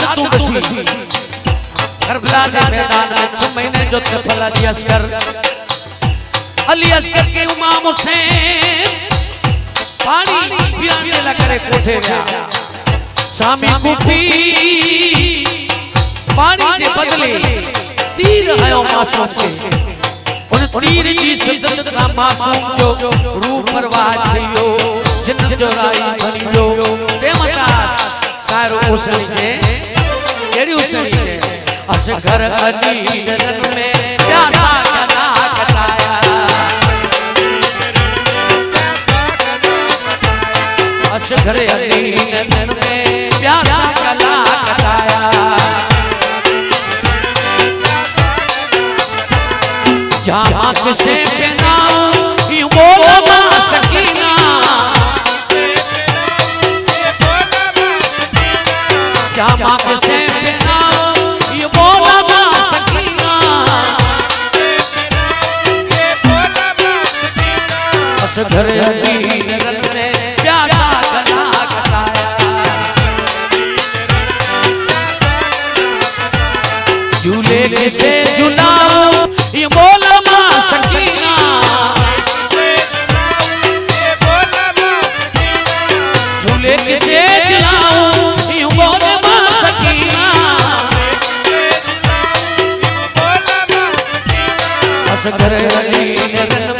साथ तू बसी करबला के मैदान में महीने जो तफल अली असगर। अली असगर के इमाम हुसैन पानी पीने ला करे कोठे विया सामी कुठी पानी जे बदले तीर हयो मासूम के। उन तीर जी शिद्दत का मासूम जो रूह परवाह थियो जिन जो राई बेमतास सारो हुसैन जे केड़ी हुसैन जे असगर अली नरन में प्यासा गला कटाया असगर अली नरन में प्यासा गला कटाया जहाँ से बिनाऊं नरन ने प्यासा गला झूले से झुलाऊं? ये बोला माँ सकीना झूले से झुलाऊं? ये बोला माँ सकीना बस घर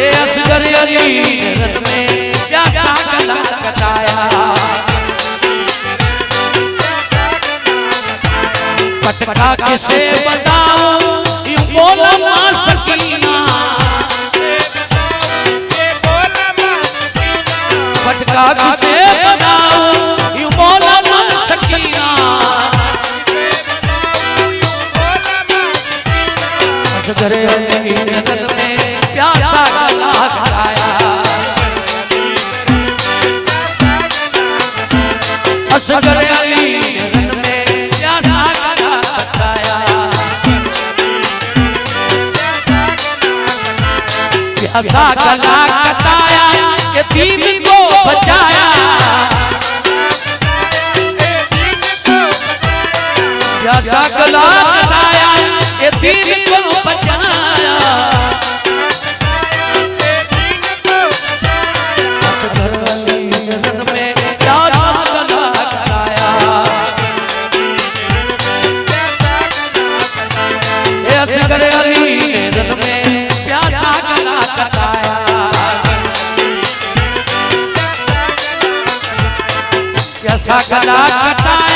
हे असगर अली पटका किसे बताऊँ, यूँ बोला माँ सकीना। पटका किसे बताऊँ, यूँ बोला माँ सकीना। असगर अली नगन में प्यासा गला कटाया असगर अली प्यासा गला कटाया प्यासा गला कटाया ये दीन को बचाया। प्यासा गला प्यासा